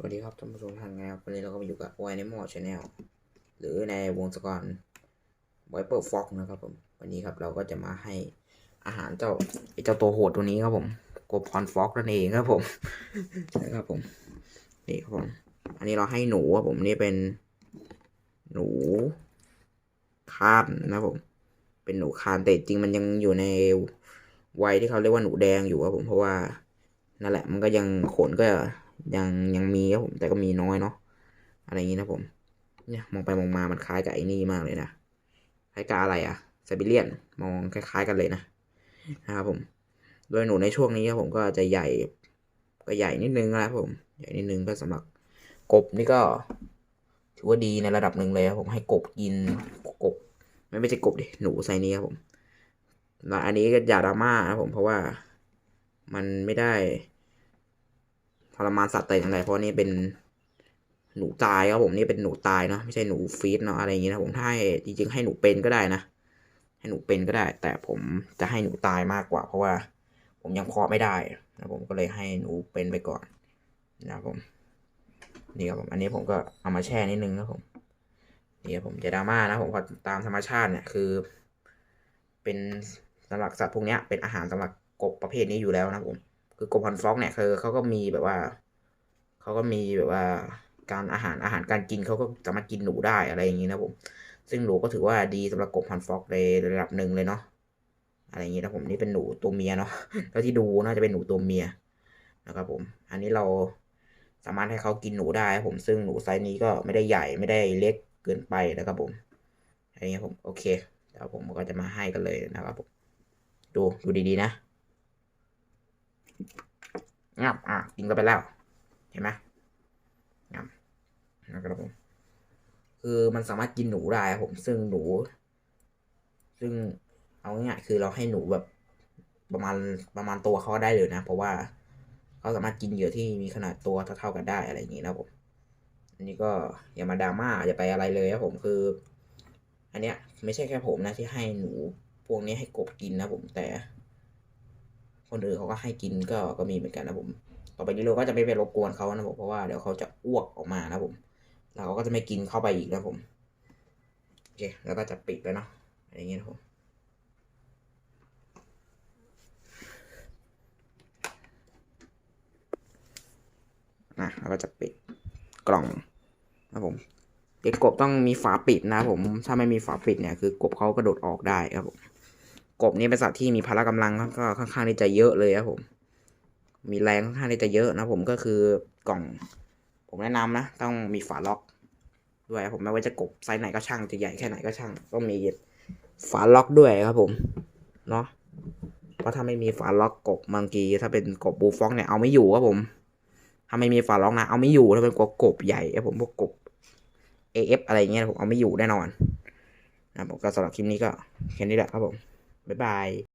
สวัสดีครับท่านผู้ชมทางไงครับวันนี้เราก็มาอยู่กับ w a n i m a l Channel หรือในวงสกอร Viper Fox นะครับผมวันนี้ครับเราก็จะมาให้อาหารเจ้าไอเจ้าตัวโหดตัวนี้ครับผมกบพรฟอกนั่นเองครับผมนะครับผมนี่ครับผมอันนี้เราให้หนูครับผมนี่เป็นหนูคานนะครับผม เป็นหนูคานแต่จริงมันยังอยู่ในวัยที่เขาเรียกว่าหนูแดงอยู่ครับผมเพราะว่านั่นแหละมันก็ยังขนก็ ยังยังมีครับผมแต่ก็มีน้อยเนาะอะไรอย่างนี้นะผมเนี่ยมองไปมองมามันคล้ายกับไอ้นี่มากเลยนะคล้ายกับอะไรอะไซบีเรียนมองคล้าย ๆ กันเลยนะนะครับผม โดยหนูในช่วงนี้ครับผมก็จะใหญ่ ก็ใหญ่นิดนึงนะครับผม ใหญ่นิดนึงก็สำหรับกบนี่ก็ถือว่าดีในระดับหนึ่งเลยครับผมให้กบกินกบไม่ไม่ใช่กบดิหนูไซนี้ครับผมแล้วอันนี้ก็อย่าดราม่านะครับผมเพราะว่ามันไม่ได้ ทรมานสัตว์แต่อย่างไรเพราะนี่เป็นหนูตายครับผมนี่เป็นหนูตายเนาะไม่ใช่หนูฟีดเนาะอะไรอย่างงี้นะผมถ้าให้จริงๆให้หนูเป็นก็ได้นะให้หนูเป็นก็ได้ แต่ผมจะให้หนูตายมากกว่า เพราะว่าผมยังเพาะไม่ได้นะผมก็เลยให้หนูเป็นไปก่อนนะครับผมนี่ครับผมอันนี้ผมก็เอามาแช่นิดนึงนะครับผมนี่ครับผมจะดราม่านะผมตามธรรมชาติเนี่ยคือ เป็นสำหรับสัตว์พวกเนี้ยเป็นอาหารสำหรับกบประเภทนี้อยู่แล้วนะผม คือกบฮอนฟ็อกเนี่ยคือเขาก็มีแบบว่าเขาก็มีแบบว่าการอาหารอาหารการกินเขาก็สามารถกินหนูได้อะไรอย่างนี้นะผม ซึ่งหนูก็ถือว่าดีสำหรับกบฮอนฟ็อกในระดับหนึ่งเลยเนาะอะไรอย่างนี้นะผมนี่เป็นหนูตัวเมียเนาะแล้วที่ดูน่าจะเป็นหนูตัวเมียนะครับผม อันนี้เราสามารถให้เขากินหนูได้ผมซึ่งหนูไซส์นี้ก็ไม่ได้ใหญ่ไม่ได้เล็กเกินไปนะครับผมอันนี้ครับผมโอเคเดี๋ยวผมก็จะมาให้กันเลยนะครับผม ดูดูดีๆนะ งับอะกินกันไปแล้ว เห็นไหมงับนะครับผม คือมันสามารถกินหนูได้ผม ซึ่งหนู ซึ่งเอาง่ายๆคือเราให้หนูแบบประมาณประมาณตัวเขาได้เลยนะ เพราะว่าเขาสามารถกินเหยื่อที่มีขนาดตัวเท่าๆกันได้อะไรอย่างนี้นะผมอันนี้ก็อย่ามาดราม่าอย่าไปอะไรเลยครับผมคือ อันเนี้ย ไม่ใช่แค่ผมนะที่ให้หนูพวกนี้ให้กบกินนะผมแต่ คนอื่นเขาก็ให้กินก็ก็มีเหมือนกันนะผม ต่อไปนี้เราก็จะไม่ไปรบกวนเขานะผมเพราะว่าเดี๋ยวเขาจะอ้วกออกมานะผมแล้วเขาก็จะไม่กินเข้าไปอีกนะผมโอเคแล้วก็จะปิดแล้วเนาะอะไรอย่างเงี้ยนะผมนะแล้วก็จะปิดกล่องนะผมเด็กกบต้องมีฝาปิดนะผม ถ้าไม่มีฝาปิดเนี่ยคือกบเขากระโดดออกได้ครับผม กบนี่เป็นสัตว์ที่มีพละกำลังก็ค่อนข้างที่จะเยอะเลยครับผม มีแรงค่อนข้างที่จะเยอะนะผมก็คือกล่อง ผมแนะนำนะ ต้องมีฝาล็อก ด้วยผมไม่ว่าจะกบไซส์ไหนก็ช่างจะใหญ่แค่ไหนก็ช่างต้องมีฝาล็อกด้วยครับผมเนาะเพราะถ้าไม่มีฝาล็อกกบบางทีถ้าเป็นกบบูฟองเนี่ยเอาไม่อยู่ครับผม ถ้าไม่มีฝาล็อกนะ เอาไม่อยู่ถ้าเป็นกบกบใหญ่ครับผมพวกกบ AF อะไรเงี้ยผมเอาไม่อยู่แน่นอนนะผมก็สำหรับคลิปนี้ก็แค่นี้แหละครับผม บ๊ายบาย